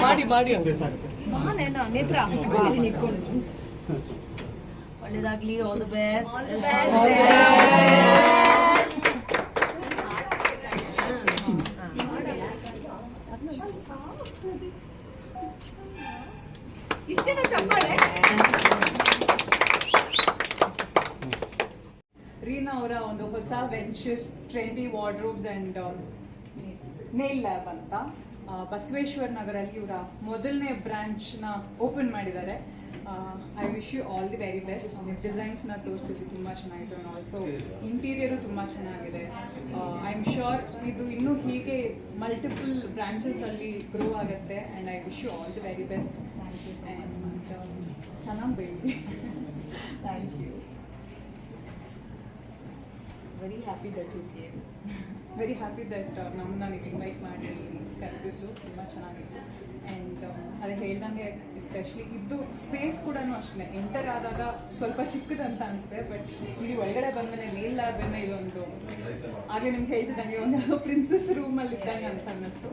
ಮಾಡಿ ಮಾಡಿ ನೇತ್ರ ಒಳ್ಳೇದಾಗ್ಲಿ ಆಲ್ ದ ಬೆಸ್ಟ್ ಇಷ್ಟೇನ ಚಪ್ಪಾಳೆ? ರೀನಾ ಅವರ ಒಂದು ಹೊಸ venture trendy wardrobes and nail lab ಅಂತ ಬಸವೇಶ್ವರ ನಗರಲ್ಲಿ ಇವರ ಮೊದಲನೇ ಬ್ರಾಂಚ್ನ ಓಪನ್ ಮಾಡಿದ್ದಾರೆ. I wish you all the very best ನಿಮ್ಮ ಡಿಸೈನ್ಸ್ನ ತೋರಿಸಿದ್ದು ತುಂಬ ಚೆನ್ನಾಗಿತ್ತು. ಆ್ಯಂಡ್ ಆಲ್ಸೋ ಇಂಟೀರಿಯರು ತುಂಬ ಚೆನ್ನಾಗಿದೆ. ಐ ಆಮ್ ಶ್ಯೂರ್ ಇದು ಇನ್ನೂ ಹೀಗೆ ಮಲ್ಟಿಪಲ್ ಬ್ರಾಂಚಸಲ್ಲಿ ಗ್ರೋ ಆಗುತ್ತೆ. And I wish you all the very best thank you ಚೆನ್ನಾಗಿ ಬೆಳಿ thank you very happy that you came very happy that ನಮ್ಮ ನನಗೆ ಇನ್ವೈಟ್ ಮಾಡಿ ಕರೆದಿದ್ದು ತುಂಬ ಚೆನ್ನಾಗಿತ್ತು. ಆ್ಯಂಡ್ ಅದೇ ಹೇಳ್ದಂಗೆ ಎಸ್ಪೆಷಲಿ ಇದು ಸ್ಪೇಸ್ ಕೂಡ ಅಷ್ಟೇ. ಎಂಟರ್ ಆದಾಗ ಸ್ವಲ್ಪ ಚಿಕ್ಕದಂತ ಅನಿಸುತ್ತೆ ಬಟ್ ಇಲ್ಲಿ ಒಳಗಡೆ ಬಂದಮೇಲೆ ಮೇಲ್ ಲ್ಯಾಬನ್ನ ಇದೊಂದು ಆಗಲೇ ನಿಮ್ಗೆ ಹೇಳ್ತಿದ್ದಂಗೆ ಒಂದು ಪ್ರಿನ್ಸಸ್ ರೂಮಲ್ಲಿ ಇದ್ದಂಗೆ ಅಂತ ಅನ್ನಿಸ್ತು.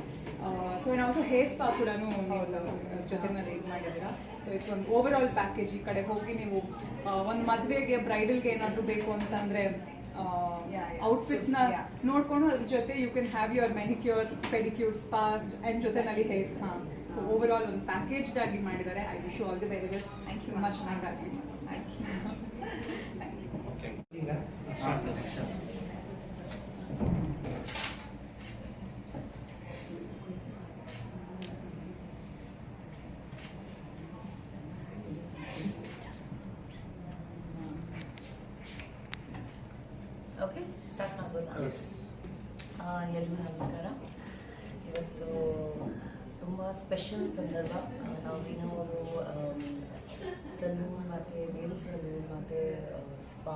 So and also hair spa ಕೂಡ ನೀವು ಜೊತೆನಲ್ಲಿ ಇದು ಮಾಡಿದ್ದೀರಾ? ಸೊ ಇಟ್ಸ್ ಒಂದು ಓವರ್ ಆಲ್ ಪ್ಯಾಕೇಜ್ ಈ ಕಡೆ ಹೋಗಿ ನೀವು ಒಂದು ಮದುವೆಗೆ ಬ್ರೈಡಲ್ಗೆ ಏನಾದರೂ ಬೇಕು ಅಂತಂದರೆ ಔಟ್ಫಿಟ್ಸ್ನ ನೋಡ್ಕೊಂಡು ಅದ್ರ ಜೊತೆ you can have your manicure pedicure spa and ಜೊತೆನಲ್ಲಿ ಹೇರ್ ಹಾ ಸೊ ಓವರ್ ಆಲ್ ಒಂದು ಪ್ಯಾಕೇಜ್ಡ್ ಆಗಿ ಮಾಡಿದ್ದಾರೆ. I wish all the very best thank you much ಚೆನ್ನಾಗಾಗಲಿ thank you okay start ಮಾಡ್ಬೋದಾ? ನಮಸ್ಕಾರ. ಇವತ್ತು ತುಂಬ ಸ್ಪೆಷಲ್ ಸಂದರ್ಭ. ನಾವು ಏನೋ ಒಂದು ಸಲೂನ್ ಮತ್ತು ನೇಲ್ ಸಲೂನ್ ಮತ್ತು ಸ್ಪಾ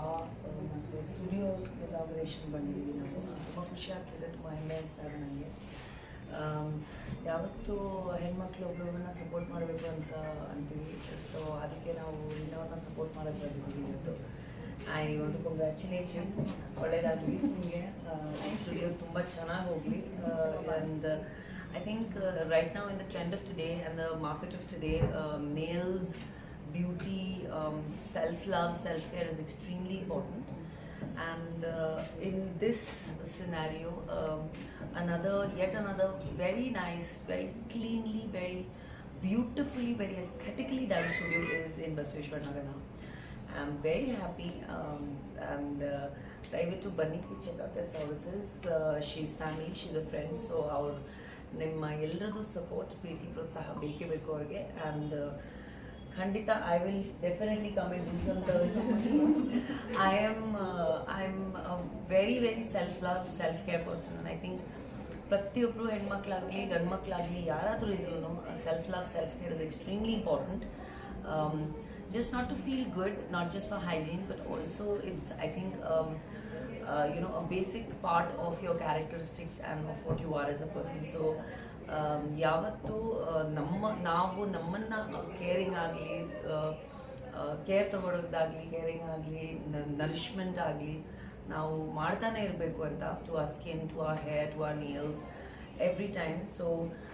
ಮತ್ತು ಸ್ಟುಡಿಯೋ ಕೊಲಾಬರೇಷನ್ ಬಂದಿದ್ದೀವಿ ನಾವು. ತುಂಬ ಖುಷಿ ಆಗ್ತಿದೆ ತುಂಬ ಹೆಮ್ಮೆ ಅನಿಸ್ತಾರೆ ನನಗೆ ಯಾವತ್ತೂ ಹೆಣ್ಮಕ್ಳು ಒಬ್ಬರನ್ನ ಸಪೋರ್ಟ್ ಮಾಡಬೇಕು ಅಂತ ಅಂತೀವಿ. ಸೊ ಅದಕ್ಕೆ ನಾವು ಇನ್ನೊರನ್ನ ಸಪೋರ್ಟ್ ಮಾಡೋಕ್ಕೆ ಬಂದಿದ್ದೀವಿ ಇವತ್ತು. ಐ ವಾಂಟ್ ಕಂಗ್ರ್ಯಾಚುಲೇಟ್ ಯು ಒಳ್ಳೇದಾಗಲಿ ನಿಮಗೆ ಸ್ಟುಡಿಯೋ ತುಂಬ ಚೆನ್ನಾಗಿ ಹೋಗಲಿ ಆ್ಯಂಡ್ ಐ ಥಿಂಕ್ ರೈಟ್ ನಾವು in the trend of today and the market of today nails beauty self love self care is extremely important and uh, in this scenario um, another yet another very nice very cleanly very beautifully very aesthetically done studio is in Basveshwar Nagar very happy um, and uh, ದಯವಿಟ್ಟು ಬನ್ನಿ please check out their services she's family she's a friend so ನಿಮ್ಮ ಎಲ್ಲರದ್ದು support ಪ್ರೀತಿ ಪ್ರೋತ್ಸಾಹ ಬೇಕೇ ಬೇಕು ಅವ್ರಿಗೆ. And ಖಂಡಿತ I will definitely come in do some services I am I am very very self love self care person I think ಪ್ರತಿಯೊಬ್ಬರು ಹೆಣ್ಮಕ್ಳಾಗಲಿ ಗಂಡು ಮಕ್ಕಳಾಗಲಿ ಯಾರಾದರೂ ಇದ್ರೂ self love self care is extremely important just not to feel good, not just for hygiene, but also it's I think um, uh, you know a basic part of your characteristics and of what you are as a person. So um, ಯಾವತ್ತು uh, ನಮ್ಮ ನಾವು ನಮ್ಮನ್ನ caring ಆಗಲಿ care ತಗೊಳ್ಳೋದಾಗಲಿ caring ಆಗಲಿ nourishment ಆಗಲಿ ನಾವು ಮಾಡ್ತಾನೆ ಇರಬೇಕು ಅಂತ to a skin to a hair to a nails every time. So, uh,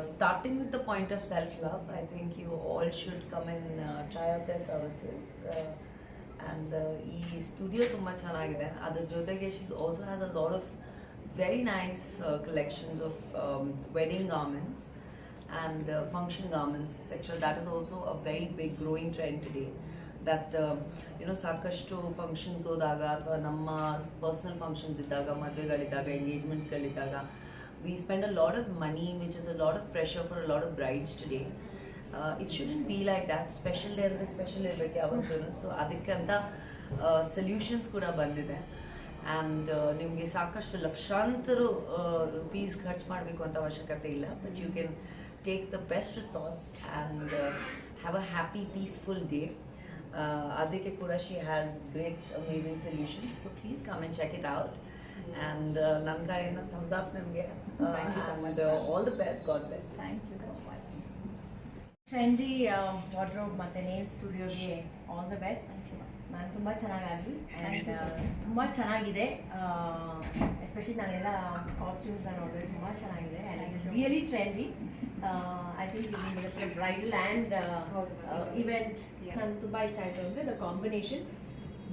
starting with the point of self love, I think you all should come and uh, try out their services. Uh, and uh, ಈ studio ತುಂಬ ಚೆನ್ನಾಗಿದೆ ಅದ್ರ ಜೊತೆಗೆ she also has a lot of very nice collections of wedding garments and uh, function garments, etc. That is also a very big growing trend today. That um, you know, ಸಾಕಷ್ಟು functions ಹೋದಾಗ ಅಥವಾ ನಮ್ಮ personal functions ಇದ್ದಾಗ ಮದುವೆಗಳಿದ್ದಾಗ ಎಂಗೇಜ್ಮೆಂಟ್ಸ್ಗಳಿದ್ದಾಗ we spend a lot of money which is a lot of pressure for a lot of brides today it shouldn't be like that special day ಅಂದರೆ special ಇರಬೇಕು ಯಾವತ್ತೂ. So ಅದಕ್ಕಂತ solutions ಕೂಡ ಬಂದಿದೆ. ಆ್ಯಂಡ್ ನಿಮಗೆ ಸಾಕಷ್ಟು ಲಕ್ಷಾಂತರ ರುಪೀಸ್ ಖರ್ಚು ಮಾಡಬೇಕು ಅಂತ ಅವಶ್ಯಕತೆ ಇಲ್ಲ. But you can take the best resorts and have a happy peaceful day ಅದಕ್ಕೆ ಕೂಡ she has great amazing solutions so please come and check it out and ನನ್ನ ಕಡೆಯಿಂದ ಥಮ್ಸ್ ಅಪ್ ನಿಮಗೆ. Thank you so much. All the best God bless thank you so much trendy wardrobe ಮತ್ತು nail ಸ್ಟುಡಿಯೋಗೆ all the best ನಾನು ತುಂಬ ಚೆನ್ನಾಗಾಗಲಿ. And ತುಂಬ ಚೆನ್ನಾಗಿದೆ. ಎಸ್ಪೆಷಲಿ ನಾನೆಲ್ಲ ಕಾಸ್ಟ್ಯೂಮ್ಸ್ ನೋಡಿದ್ರೆ ತುಂಬ ಚೆನ್ನಾಗಿದೆ. And it really trendy I think bridal and event ನಾನು ತುಂಬ ಇಷ್ಟ ಆಯಿತು ಅಂದರೆ ದ ಕಾಂಬಿನೇಷನ್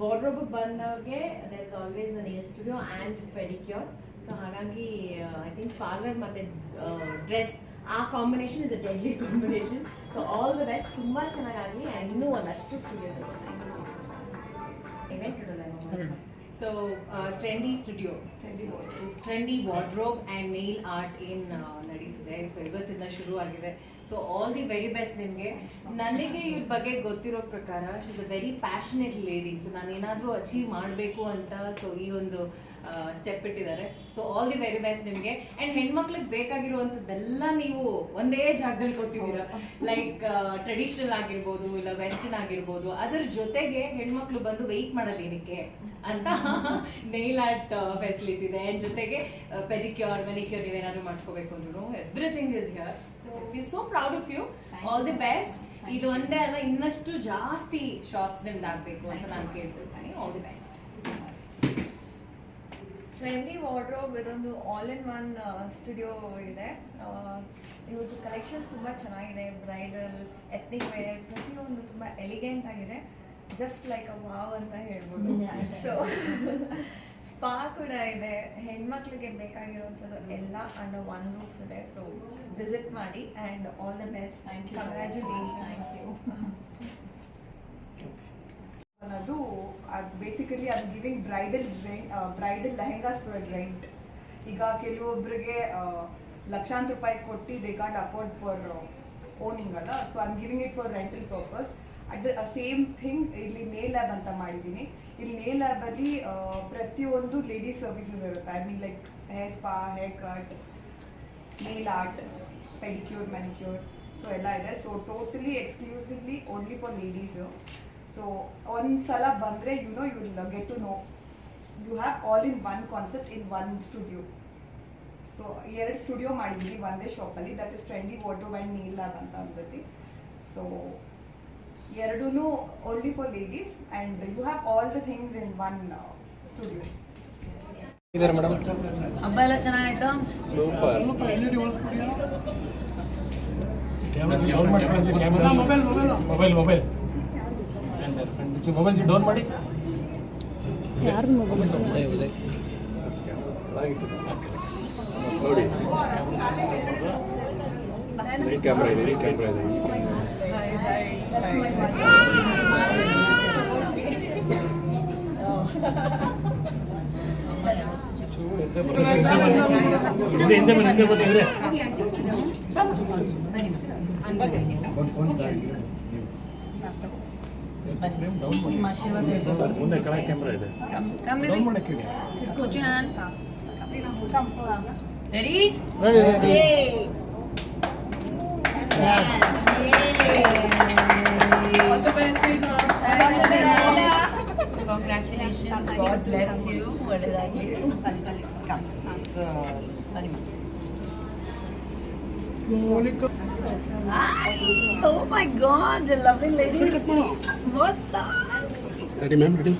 ವಾರ್ಡ್ರೋಬ್ ಬಂದವ್ರಿಗೆ there is always nail studio and pedicure so ಹಾಗಾಗಿ ಐ ಥಿಂಕ್ ಪಾರ್ಲರ್ ಮತ್ತು ಡ್ರೆಸ್ ಆ combination is a deadly combination so all the best ತುಂಬ ಚೆನ್ನಾಗಾಗಲಿ ಆ್ಯಂಡ್ ಇನ್ನೂ ಒಂದಷ್ಟು studios so trendy studio trendy wardrobe and nail art ಏನು ನಡೀತಿದೆ? So ಇವತ್ತಿಂದ ಶುರು ಆಗಿದೆ so all the very best ನಿಮಗೆ. ನನಗೆ ಇವ್ರ ಬಗ್ಗೆ ಗೊತ್ತಿರೋ ಪ್ರಕಾರ is a very passionate lady so ನಾನು ಏನಾದರೂ ಅಚೀವ್ ಮಾಡಬೇಕು ಅಂತ ಸೊ ಈ ಒಂದು ಸ್ಟೆಪ್ ಇಟ್ಟಿದ್ದಾರೆ. So all the very best ನಿಮಗೆ. ಆ್ಯಂಡ್ ಹೆಣ್ಮಕ್ಳಿಗೆ ಬೇಕಾಗಿರುವಂಥದ್ದೆಲ್ಲ ನೀವು ಒಂದೇ ಜಾಗದಲ್ಲಿ ಕೊಟ್ಟಿದ್ದೀರಾ. ಲೈಕ್ ಟ್ರೆಡಿಷನಲ್ ಆಗಿರ್ಬೋದು, ಇಲ್ಲ ವೆಸ್ಟರ್ನ್ ಆಗಿರ್ಬೋದು, ಅದ್ರ ಜೊತೆಗೆ ಹೆಣ್ಮಕ್ಳು ಬಂದು ವೆಯ್ಟ್ ಮಾಡೋದು ಏನಕ್ಕೆ ಅಂತ ನೈಲ್ ಆರ್ಟ್ ಫೆಸಿಲಿಟಿ ಇದೆ. ಆ್ಯಂಡ್ ಜೊತೆಗೆ ಪೆಜಿಕ್ಯೂರ್ ಮೆನಿಕ್ಯೂರ್ ನೀವೇನಾದ್ರು ಮಾಡ್ಕೋಬೇಕು ಅಂದ್ರೂ everything is here so we so proud of you all the best ಇದು ಒಂದೇ ಅಲ್ಲ ಇನ್ನಷ್ಟು ಜಾಸ್ತಿ ಶಾಪ್ಸ್ ನಿಮ್ದು ಆಗಬೇಕು ಅಂತ ನಾನು ಕೇಳ್ತಿರ್ತೇನೆ. All the best trendy wardrobe ಇದೊಂದು ಆಲ್ ಇನ್ ಒನ್ ಸ್ಟುಡಿಯೋ ಇದೆ ಇವತ್ತು ಕಲೆಕ್ಷನ್ಸ್ ತುಂಬ ಚೆನ್ನಾಗಿದೆ. ಬ್ರೈಡಲ್ ಎತ್ನಿಕ್ ವೇರ್ ಪ್ರತಿಯೊಂದು ತುಂಬ ಎಲಿಗೆಂಟ್ ಆಗಿದೆ. ಜಸ್ಟ್ ಲೈಕ್ ಅ ವಾವ್ ಅಂತ ಹೇಳ್ಬೋದು. ಸೊ ಸ್ಪಾ ಕೂಡ ಇದೆ. ಹೆಣ್ಮಕ್ಳಿಗೆ ಬೇಕಾಗಿರುವಂಥದ್ದು ಎಲ್ಲ ಅಂಡರ್ ಒನ್ ರೂಫ್ ಇದೆ. ಸೊ ವಿಸಿಟ್ ಮಾಡಿ and all the best congratulation ಅದು basically I giving bridal rent bridal lehengas for rent ಈಗ ಕೆಲವೊಬ್ಬರಿಗೆ ಲಕ್ಷಾಂತರ ರೂಪಾಯಿ ಕೊಟ್ಟು they can't afford for owning ಅಲ್ಲ. So I giving it for rental purpose at same thing ಇಲ್ಲಿ nail lab ಅಂತ ಮಾಡಿದ್ದೀನಿ. ಇಲ್ಲಿ ನೇ ಲ್ಯಾಬಲ್ಲಿ ಪ್ರತಿಯೊಂದು ಲೇಡೀಸ್ ಸರ್ವಿಸಸ್ ಇರುತ್ತೆ. I mean like hair spa haircut nail art pedicure manicure so ಎಲ್ಲ ಇದೆ. So totally exclusively only for ladies so ಒಂದು ಸಲ ಬಂದರೆ you know you will get to know you have all in one concept in one studio so ಎರಡು studio ಮಾಡಿದ್ದೀನಿ. ಒಂದೇ ಶಾಪಲ್ಲಿ that is trendy water band Neel lab ಅಂತ ಅಂದ್ಬಿಟ್ಟು. So ಎರಡೂ only for ladies and you have all the things in one studio ಇದಾರೆ madam ಹಬ್ಬ ಎಲ್ಲ ಚೆನ್ನಾಗಾಯ್ತಾ super mobile mobile mobile mobile down ಮಾಡಿ. ನೋಡಿ. ನೈಟ್ ಕ್ಯಾಮ್ರಾ ಇದೆ ಕ್ಯಾಮ್ರಾ ಇದೆ. ಮುಂದೆ ಕೆಳಗೆ ಕ್ಯಾಮ್ರಾ ಇದೆ ಡೌನ್ ಮಾಡಕ್ಕೆ Congratulations. God bless you. What did I do? Come. Monica. Oh my god, the lovely lady. What's up? Ready, ma'am? Ready?